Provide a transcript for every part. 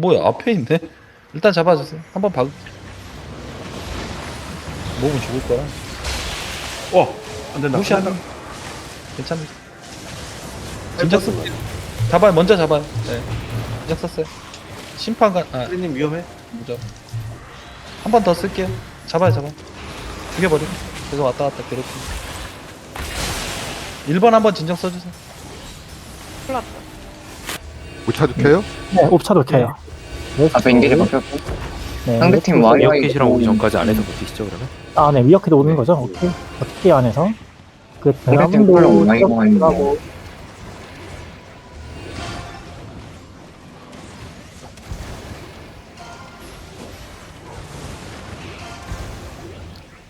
뭐야 앞에 있네 일단 잡아주세요. 한번 박 몸은 죽을 거야. 어! 안 된다. 무시하는 괜찮아. 진작 쓰 잡아요. 먼저 잡아요. 네. 진작 썼어요. 심판관 아. 님 위험해. 무적 한번 더 쓸게요. 잡아요 잡아 죽여버려 계속 왔다 갔다 괴롭히 1번 한번 진정 써주세요. 못 찾을게요? 네, 옵차도 켜요. 앞에 인게이지 바뀌었고 네, 상대팀 와이- 미어캣이랑 오기 전까지 안에서 버티시죠 그러면? 아, 네, 미어캣 오는 거죠? 오케이. 어떻게 안에서? 그, 상대팀 대한민국 컬러 와이가 있는데. 하고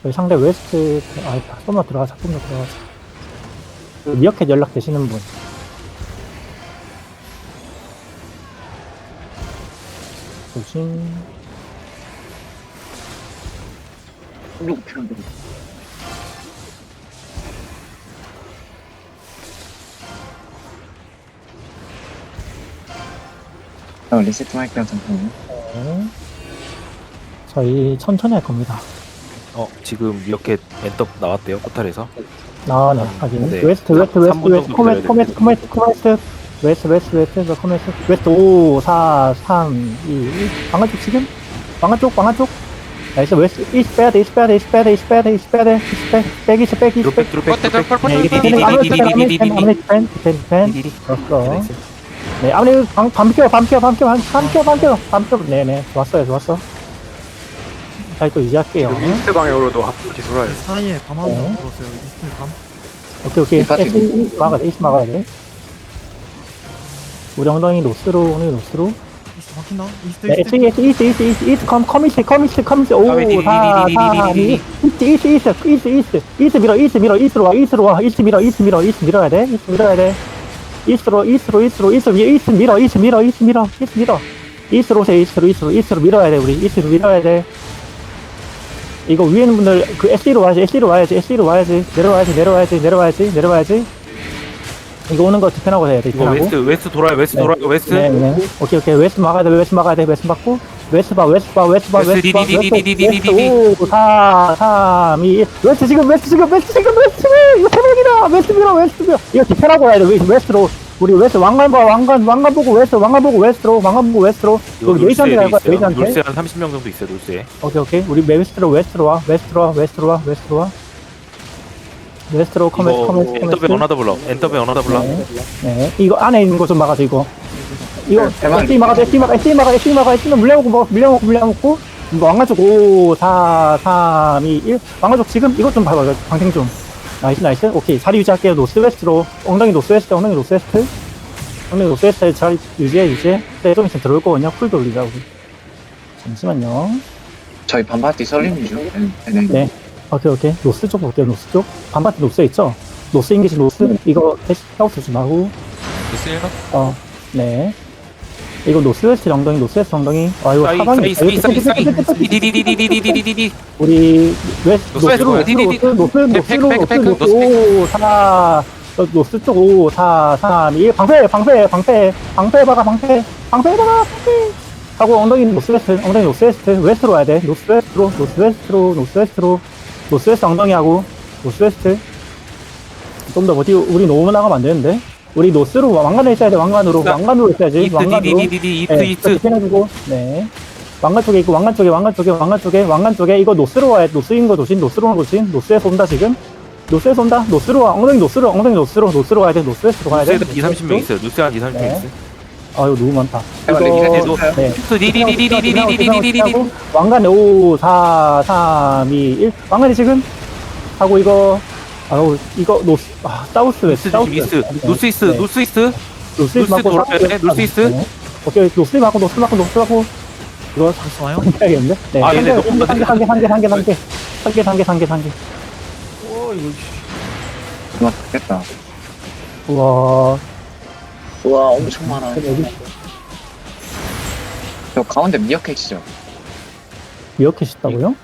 여기 상대 웨스트, 아, 조금만 들어가자, 조금만 들어가자. 그 미어캣 연락 되시는 분. 조심. 그리고 필요한데 어, 리세트 할게요 잠깐만요 네. 저희 천천히 할 겁니다. 어 지금 미어캣 엔터 나왔대요 포탈에서 아, 네, 확인. 네. 웨스트, 웨스트, 삼- 웨스트, 웨스트, 정도 기다려야 코메스, 코메스, 코메스, 웨스트, 웨스트, 웨스트, 코메스, 웨스트, 5, 4, 3, 2, 1. 방아 쪽 지금? 방아 쪽, 방아 쪽. 나이스, 웨스트, 이스 빼야 돼, 이스 빼야 돼, 이스 빼야 돼, 이스 빼야 돼, 이스 빼야 돼, 이스 빼, 이스 백. 드롭백 드롭백 드롭백 네, 아무리. 네, 밤, 밤 껴, 밤 껴, 밤 껴, 밤밤 껴, 밤 껴, 밤 껴. 네네, 좋았어요, 좋았어. 자, 또 이제 할게요. 이스트 방향으로도 앞뒤 돌아요. 사이에 밤 네. 한번 들었어요. 이스트 밤. 오케이, 오케이. 에이스 막아야 돼, 에이스 막아야 돼. 우리 엉덩이 노스로, 엉덩이 노스로. 이스트 막힌다. 이스트 네, 이스트. 이스, 이스, 이스, 이스, 이스, 컴, 커미스, 커미스, 커미스, 오, 사, 사, 이, 이스, 이스, 이스, 이스, 이스, 이스 밀어, 이스 밀어, 이스로 와, 이스로 와, 이스 밀어, 이스 밀어, 이스 밀어야 돼, 이스 밀어야 돼. 이스로, 이스로, 이스로, 이스, 미- 이스 밀어, 이스 밀어, 이스 밀어, 이스 밀어. 이스로 오세요, 이스로, 이스로, 이스로 밀어야 돼, 우리. 이스로 밀어야 돼. 이거 위에 있는 분들, 그 SE로 와야지, SE로 와야지, SE로 와야지, 내려와야지, 내려와야지, 내려와야지, 내려와야지. 이거 오는 거 디펜하고 해야 돼, 이거 디펜하고. 웨스트 웨스트 돌아요 웨스트 네. 돌아요 웨스트 네, 네. 오케이, 오케이. 웨스트 막아야 돼, 웨스트 막아야 돼, 웨스트 막고. 웨스트 봐, 웨스트 봐, 웨스트 봐, 웨스트 웨스트 봐, 디 디 디 디 디 디 디디. 웨스트 5, 4, 3, 2, 1. 웨스트 지금, 웨스트 지금, 웨스트 지금, 웨스트 지금! 이거 새벽이다! 웨스트 밀어, 웨스트 밀어! 이거 디펜하고 해야 돼, 웨- 웨스트로. 우리 웨스트 왕관 봐, 왕관, 왕관 보고 웨스트, 왕관 보고 웨스트로, 왕관 보고 웨스트로. 이거 예이전트 갈 거야, 있어요. 놀스에 한 30명 정도 있어요 놀스에 오케이, 오케이. 우리 웨스트로, 웨스트로 와, 웨스트로 와, 웨스트로 와, 웨스트로 와. 웨스트로 커메스, 이거 커메스, 엔터베. 어나더 블럭 엔터베 어나더 블럭 네. 네. 이거 안에 있는 거좀 막아줘, 이거. 이거, 네, 대박. SD 막아줘, SD 막아, SD 막아, SD 막아, SD 물려먹고, 뭐, 물려먹고, 물려먹고. 이거 왕가족 5, 4, 3, 2, 1. 왕가족 지금 이것 좀 봐봐, 방생 좀. 나이스, 나이스. 오케이. 자리 유지할게요. 노스웨스트로. 엉덩이 노스웨스트, 엉덩이 노스웨스트. 엉덩이 노스웨스트 자리 유지해, 유지해. 네, 좀 있으면 들어올 거거든요. 쿨 돌리자, 우리. 잠시만요. 저희 반바티 썰림이죠 네, 네. 네. 오케이, 오케이. 노스 쪽 볼게요, 노스 쪽. 반바티 노스 있죠? 노스 인기지 노스? 이거 하우스 좀 하고. 어, 네. 이거 노스웨스트 엉덩이, 노스웨스트 엉덩이. 아, 이거 사이 사방이. 사이 사이 사이 디디디디디디디디디디 우리, 웨스트, 노스, 노스, 노스, 백, 노스, 노스 백. 5, 4, 어, 노스 쪽 5, 4, 3, 2, 방패, 방패, 방패, 방패 박아, 방패, 방패 박아, 방패. 하고 엉덩이 노스웨스트, 엉덩이 노스웨스트, 웨스트로 와야 돼. 노스웨스트로, 노스웨스트로, 노스웨스트로, 노스웨스트 엉덩이 하고, 노스웨스트. 좀더 어디, 우리 너무 나가면 안 되는데. 우리 노스로, 왕관에 있어야 돼, 왕관으로. 나- 왕관으로 있어야지, 이트 왕관으로. 디디디디디 이트 네, 이트 해주고 네. 왕관 쪽에 있고 왕관 쪽에 왕관 쪽에 왕관 쪽에 왕관 쪽에 이거 노스로 와야 노스인 거 조심 노스로 오는 거 조심 노스에서 온다 지금 노스에서 온다 노스로 와 엉덩이 노스로 엉덩이 노스로 노스로 가야 돼 노스에스로 가야 돼 노스에 2, 30명 있어요 노스에 한 2, 30명 네. 있어요 아 이거 너무 많다 이거 리셋 네 왕관 5 4 3 2 1 왕관이 지금 하고 이거 아우 이거 노스 아 사우스 노스 사우스 이스트 웨스트. 노스 이스트 네. 노스 이스트 노스 노스 맞고 돌아야 사우스 돼, 웨스트. 노스 이스트. 네. 오케이 노스 맞고 노스 맞고 노스 맞고 이거 다시 와요? 해야겠는데? 네. 아, 얘네 너무 한 개, 한 개, 한 개, 한 개, 한 개, 한 개, 한 개, 한 개, 한 개. 그만 됐다 우와, 우 와 엄청 많아 여기 저 가운데 미어캣이죠 미어캣 있다고요?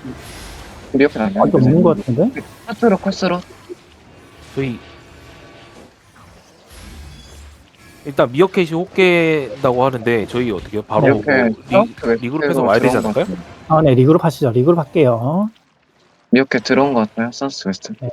미어캣 아니야? 아, 이거 없는 것 같은데? 컷스로 컷스로 저희 일단 미어캣이 호깨다고 하는데 저희 어떻게? 바로 리, 리그룹에서 와야 되지 않을까요? 아, 네, 리그룹 하시죠. 리그룹 할게요. 미어캣 들어온 것 같아요. 선스 웨스트. 네.